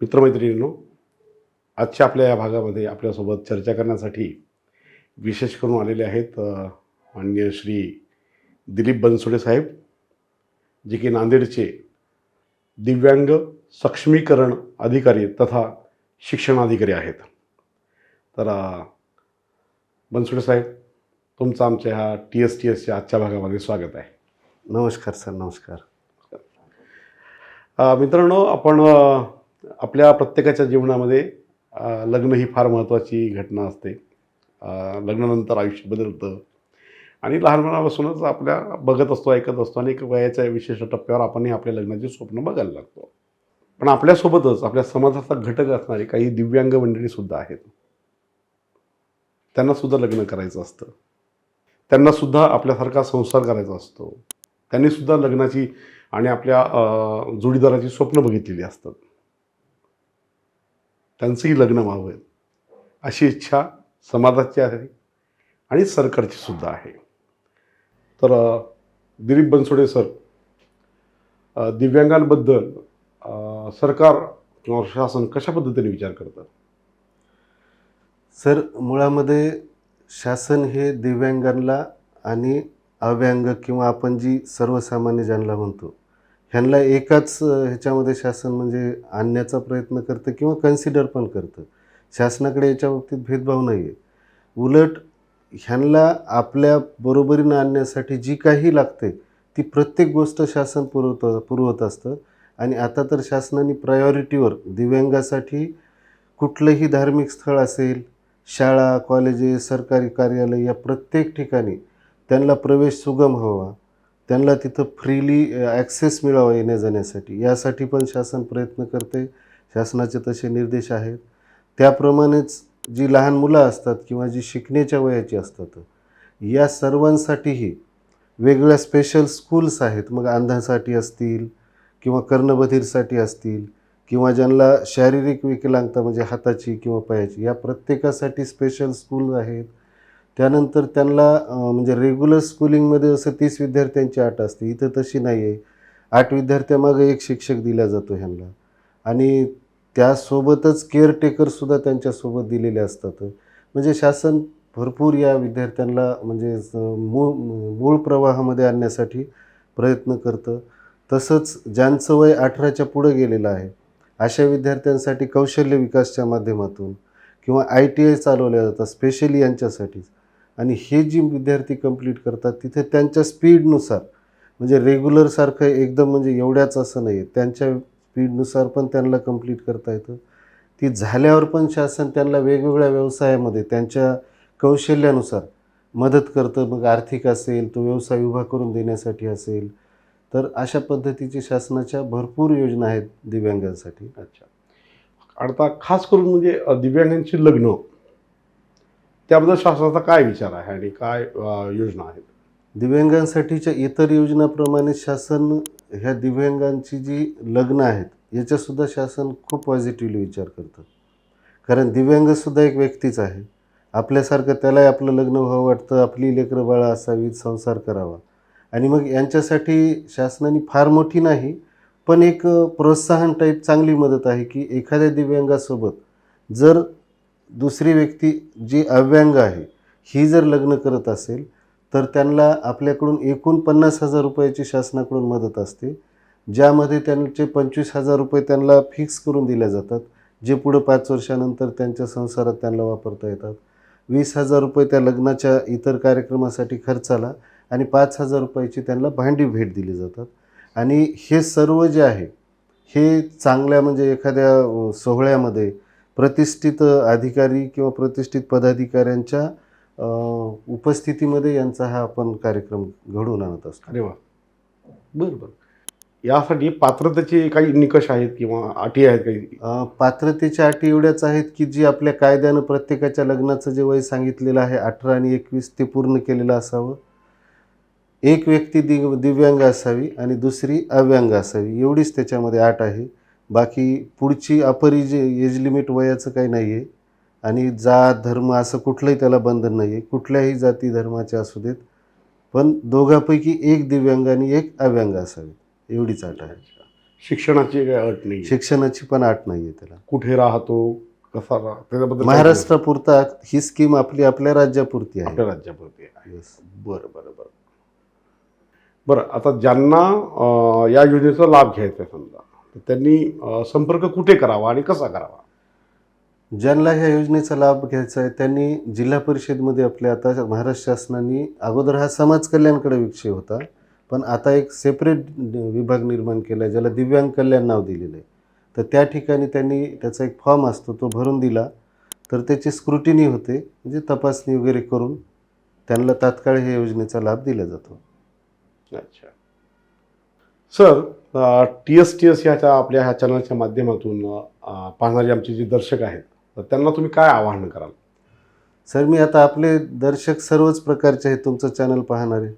मित्रमैत्रिणींनो आजच्या आपल्या या भागामध्ये आपल्यासोबत चर्चा करण्यासाठी विशेष करून आलेले आहेत अ, माननीय श्री दिलीप बनसोडे साहेब जे की नांदेडचे दिव्यांग सक्षमीकरण अधिकारी तथा शिक्षणाधिकारी आहेत. तर बनसोडे साहेब तुमचं आमच्या ह्या टी एस टी एसच्या आजच्या भागामध्ये स्वागत आहे. नमस्कार सर नमस्कार. मित्रांनो आपण आपल्या प्रत्येकाच्या जीवनामध्ये लग्न ही फार महत्त्वाची घटना असते. लग्नानंतर आयुष्य बदलतं. आणि लहानपणापासूनच आपल्या बघत असतो ऐकत असतो आणि एक वयाच्या विशेष टप्प्यावर आपणही आपल्या लग्नाची स्वप्न बघायला लागतो. पण आपल्यासोबतच आपल्या समाजाचा घटक असणारी काही दिव्यांग मंडळीसुद्धा आहेत. त्यांनासुद्धा लग्न करायचं असतं. त्यांनासुद्धा आपल्यासारखा संसार करायचा असतो. त्यांनीसुद्धा लग्नाची आणि आपल्या जोडीदाराची स्वप्न बघितलेली असतात. त्यांचंही लग्न व्हावं. अशी इच्छा समाजाची आहे आणि सरकारची सुद्धा आहे. तर दिलीप बनसोडे सर दिव्यांगांबद्दल सरकार किंवा शासन कशा पद्धतीने विचार करतं सर मुळामध्ये शासन हे दिव्यांगांना आणि अव्यांग किंवा आपण जी सर्वसामान्य ज्यांना म्हणतो ह्यांना एकाच ह्याच्यामध्ये शासन म्हणजे आणण्याचा प्रयत्न करतं किंवा कन्सिडर पण करतं. शासनाकडे याच्या बाबतीत भेदभाव नाही आहे उलट ह्यांना आपल्या बरोबरीनं आणण्यासाठी जी काही लागते ती प्रत्येक गोष्ट शासन पुरवतं पुरवत असतं. आणि आता तर शासनाने प्रायोरिटीवर दिव्यांगासाठी कुठलंही धार्मिक स्थळ असेल शाळा कॉलेजेस सरकारी कार्यालय या प्रत्येक ठिकाणी त्यांना प्रवेश सुगम हवा. त्यांना तिथं फ्रीली ॲक्सेस मिळावा येण्या जाण्यासाठी. यासाठी पण शासन प्रयत्न करते. शासनाचे तसे निर्देश आहेत. त्याप्रमाणेच जी लहान मुलं असतात किंवा जी शिकण्याच्या वयाची असतात या सर्वांसाठीही वेगळ्या स्पेशल स्कूल्स आहेत. मग अंधांसाठी असतील किंवा कर्णबधीरसाठी असतील किंवा ज्यांना शारीरिक विकलांगता म्हणजे हाताची किंवा पायाची या प्रत्येकासाठी स्पेशल स्कूल आहेत. त्यानंतर त्यांना म्हणजे रेग्युलर स्कूलिंगमध्ये जसं तीस विद्यार्थ्यांची आठ असते. इथं तशी नाही आहे आठ विद्यार्थ्यामागे एक शिक्षक दिला जातो ह्यांना. आणि त्यासोबतच केअरटेकरसुद्धा त्यांच्यासोबत दिलेले असतात. म्हणजे शासन भरपूर या विद्यार्थ्यांना म्हणजे मूळ मूळ प्रवाहामध्ये आणण्यासाठी प्रयत्न करतं. तसंच ज्यांचं वय अठराच्या पुढं गेलेलं आहे अशा विद्यार्थ्यांसाठी कौशल्य विकासच्या माध्यमातून किंवा आय टी आय चालवल्या जातात स्पेशली यांच्यासाठीच. आणि हे जी विद्यार्थी कंप्लीट करतात तिथे त्यांच्या स्पीडनुसार म्हणजे रेग्युलरसारखं एकदम म्हणजे एवढ्याच असं नाही आहे त्यांच्या स्पीडनुसार पण त्यांना कंप्लीट करता येतं. ती झाल्यावर पण शासन त्यांना वेगवेगळ्या व्यवसायामध्ये त्यांच्या कौशल्यानुसार मदत करतं. मग आर्थिक असेल तो व्यवसाय उभा करून देण्यासाठी असेल. तर अशा पद्धतीची शासनाच्या भरपूर योजना आहेत दिव्यांगांसाठी. अच्छा. आता खास करून म्हणजे दिव्यांगांची लग्न त्याबद्दल शासनाचा काय विचार आहे आणि काय योजना आहेत? दिव्यांगांसाठीच्या इतर योजनाप्रमाणे शासन ह्या दिव्यांगांची जी लग्न आहेत याच्यासुद्धा शासन खूप पॉझिटिव्हली विचार करतं. कारण दिव्यांगसुद्धा एक व्यक्तीच आहे. आपल्यासारखं त्यालाही आपलं लग्न व्हावं वाटतं आपली लेकरं बाळं असावीत संसार करावा. आणि मग यांच्यासाठी शासनाने फार मोठी नाही पण एक प्रोत्साहन टाईप चांगली मदत आहे की एखाद्या दिव्यांगासोबत जर दुसरी व्यक्ती जी अव्यांग आहे ही जर लग्न करत असेल तर त्यांना आपल्याकडून एकूण पन्नास हजार रुपयाची शासनाकडून मदत असते ज्यामध्ये त्यांचे पंचवीस हजार रुपये त्यांना फिक्स करून दिल्या जातात जे पुढं पाच वर्षानंतर त्यांच्या संसारात त्यांना वापरता येतात. वीस हजार रुपये त्या लग्नाच्या इतर कार्यक्रमासाठी खर्चाला आणि पाच हजार रुपयाची त्यांना भांडी भेट दिली जातात. आणि हे सर्व जे आहे हे चांगल्या म्हणजे एखाद्या सोहळ्यामध्ये प्रतिष्ठित अधिकारी किंवा प्रतिष्ठित पदाधिकाऱ्यांच्या उपस्थितीमध्ये यांचा हा आपण कार्यक्रम घडवून आणत असतो. अरे वा. बरं बरं. यासाठी पात्रतेचे काही निकष आहेत किंवा अटी आहेत काही? पात्रतेच्या अटी एवढ्याच आहेत की जी आपल्या कायद्यानं प्रत्येकाच्या लग्नाचं जे वय सांगितलेलं आहे अठरा आणि एकवीस ते पूर्ण केलेलं असावं. एक व्यक्ती दिव दिव्यांग असावी आणि दुसरी अव्यांग असावी. एवढीच त्याच्यामध्ये अट आहे. बाकी पुढची अपरी जे एज लिमिट वयाचं काही नाही आहे आणि जात धर्म असं कुठलंही त्याला बंधन नाही आहे कुठल्याही जाती धर्माचे असू देत. पण दोघांपैकी एक दिव्यांग आणि एक अव्यांग असावी एवढीच अट आहे. शिक्षणाची काही अट नाही शिक्षणाची पण अट नाही आहे त्याला. कुठे राहतो? कसा राह त्याच्याबद्दल महाराष्ट्रापुरता ही स्कीम आपली आपल्या राज्यापुरती आहे. आपल्या राज्यापुरती आहे. बरं बरं बरं. बरं आता ज्यांना या योजनेचा लाभ घ्यायचा समजा. तर त्यांनी संपर्क कुठे करावा आणि कसा करावा? ज्यांना ह्या योजनेचा लाभ घ्यायचा आहे त्यांनी जिल्हा परिषदमध्ये आपल्या आता महाराष्ट्र शासनाने अगोदर हा समाज कल्याणकडे विषय होता पण आता एक सेपरेट विभाग निर्माण केला आहे ज्याला दिव्यांग कल्याण नाव दिलेलं आहे. तर त्या ठिकाणी त्यांनी त्याचा एक फॉर्म असतो तो भरून दिला. तर त्याची स्क्रुटिनी होते म्हणजे तपासणी वगैरे करून त्यांना तात्काळ ह्या योजनेचा लाभ दिला जातो. अच्छा. Sir T S T S ह्याच्या आपल्या ह्या चॅनलच्या माध्यमातून पाहणारे आमचे जे दर्शक आहेत तर त्यांना तुम्ही काय आवाहन कराल? सर मी आता आपले दर्शक सर्वच प्रकारचे आहेत तुमचं चॅनल पाहणारे.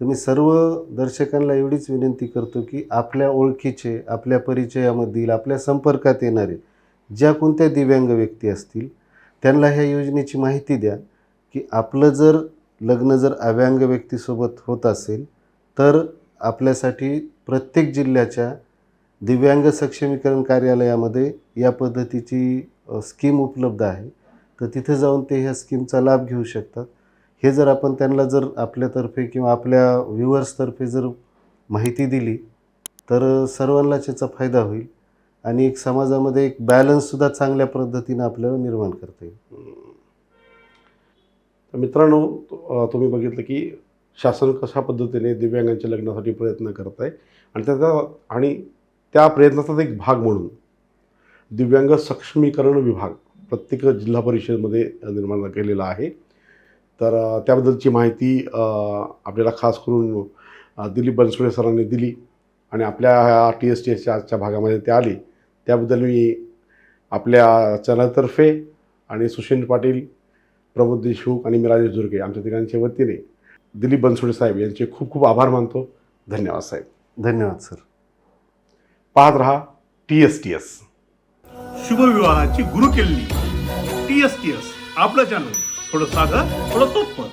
तर मी सर्व दर्शकांना एवढीच विनंती करतो की आपल्या ओळखीचे आपल्या परिचयामधील आपल्या संपर्कात येणारे ज्या कोणत्या दिव्यांग व्यक्ती असतील त्यांना ह्या योजनेची माहिती द्या की आपलं जर लग्न जर अव्यांग व्यक्तीसोबत होत असेल तर आपल्यासाठी प्रत्येक जिल्ह्याच्या दिव्यांग सक्षमीकरण कार्यालयामध्ये या पद्धतीची स्कीम उपलब्ध आहे. तर तिथे जाऊन ते ह्या स्कीमचा लाभ घेऊ शकतात. हे जर आपण त्यांना जर आपल्यातर्फे किंवा आपल्या व्ह्युअर्सतर्फे जर माहिती दिली तर सर्वांनाच याचा फायदा होईल आणि एक समाजामध्ये एक बॅलन्ससुद्धा चांगल्या पद्धतीनं आपल्याला निर्माण करता येईल. तर मित्रांनो तुम्ही बघितलं की शासन कशा पद्धतीने दिव्यांगांच्या लग्नासाठी प्रयत्न करत आहे आणि त्याचा आणि त्या प्रयत्नाचाच एक भाग म्हणून दिव्यांग सक्षमीकरण विभाग प्रत्येक जिल्हा परिषदेमध्ये निर्माण केलेला आहे. तर त्याबद्दलची माहिती आपल्याला खास करून दिलीप बनसोडे सरांनी दिली आणि आपल्या ह्या टी एस टी एसच्या आजच्या भागामध्ये ते आले. त्याबद्दल मी आपल्या चॅनलतर्फे आणि सुशील पाटील प्रमोद देशमुख आणि मी राजेश दुर्गे आमच्या तिघांच्या वतीने दिलीप बनसोडे साहेब यांचे खूप खूप आभार मानतो. धन्यवाद साहेब. धन्यवाद सर. पाहत रहा टी एस टी एस शुभविवाहाची गुरुकिल्ली. टी एस टी एस आपलं चॅनल थोडं साधं थोडं सोपं.